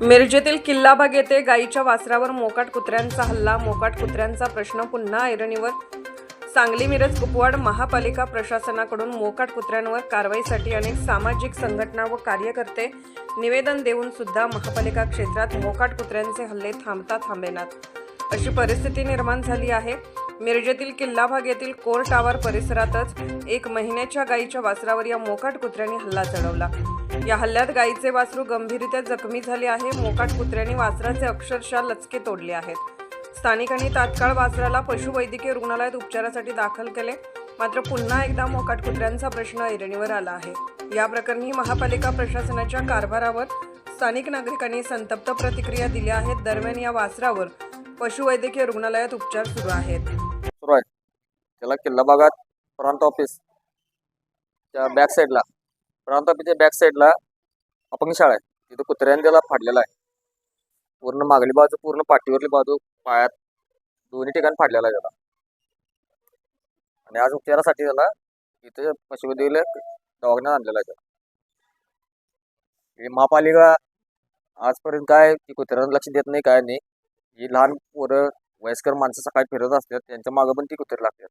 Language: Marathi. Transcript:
मिरजेतील किल्लाबाग येथे गायीच्या वासरावर मोकाट कुत्र्यांचा हल्ला. मोकाट कुत्र्यांचा प्रश्न पुन्हा ऐरणीवर. सांगली मिरज कुपवाड महापालिका प्रशासनाकडून मोकाट कुत्र्यांवर कारवाईसाठी अनेक सामाजिक संघटना व कार्यकर्ते निवेदन देऊन सुद्धा महापालिका क्षेत्रात मोकाट कुत्र्यांचे हल्ले थांबता थांबेनात. अशी परिस्थिती निर्माण झाली आहे. मिरजेतील किल्लाभाग येथील कोर टावर परिसरातच एक महिन्याच्या गायीच्या वासरावर या मोकाट कुत्र्यांनी हल्ला चढवला. या हल्ल्यात गायीचे वासरू गंभीररित्या जखमी झाले आहे. मोकाट कुत्र्यांनी वासराचे अक्षरशः लचके तोडले आहेत. स्थानिकांनी तात्काळ वासराला पशुवैद्यकीय रुग्णालयात उपचारासाठी दाखल केले. मात्र पुन्हा एकदा मोकाट कुत्र्यांचा प्रश्न ऐरणीवर आला आहे. या प्रकरणी महापालिका प्रशासनाच्या कारभारावर स्थानिक नागरिकांनी संतप्त प्रतिक्रिया दिल्या आहेत. दरम्यान या वासरावर पशुवैद्यकीय रुग्णालयात उपचार सुरू आहेत. सुरू आहे. त्याला किल्ला भागात प्रांत ऑफिस बॅक साईडला प्रांत बॅक साईडला अपंग शाळा आहे. तिथं कुत्र्याने त्याला फाडलेला आहे. पूर्ण मागली बाजू पूर्ण पाठीवरली बाजू पायात दोन्ही ठिकाणी फाडलेला आहे त्याला. आणि आज उपचारासाठी त्याला इथे पशुवैद्यकीय दवाखान्यात आणलेला आहे त्याला. महापालिका आजपर्यंत काय की कुत्र्यांना लक्ष देत नाही काय नाही. ही लहान पोरं वयस्कर माणसं सकाळी फिरत असतात त्यांच्या मागं पण ती कुत्रे लागतात.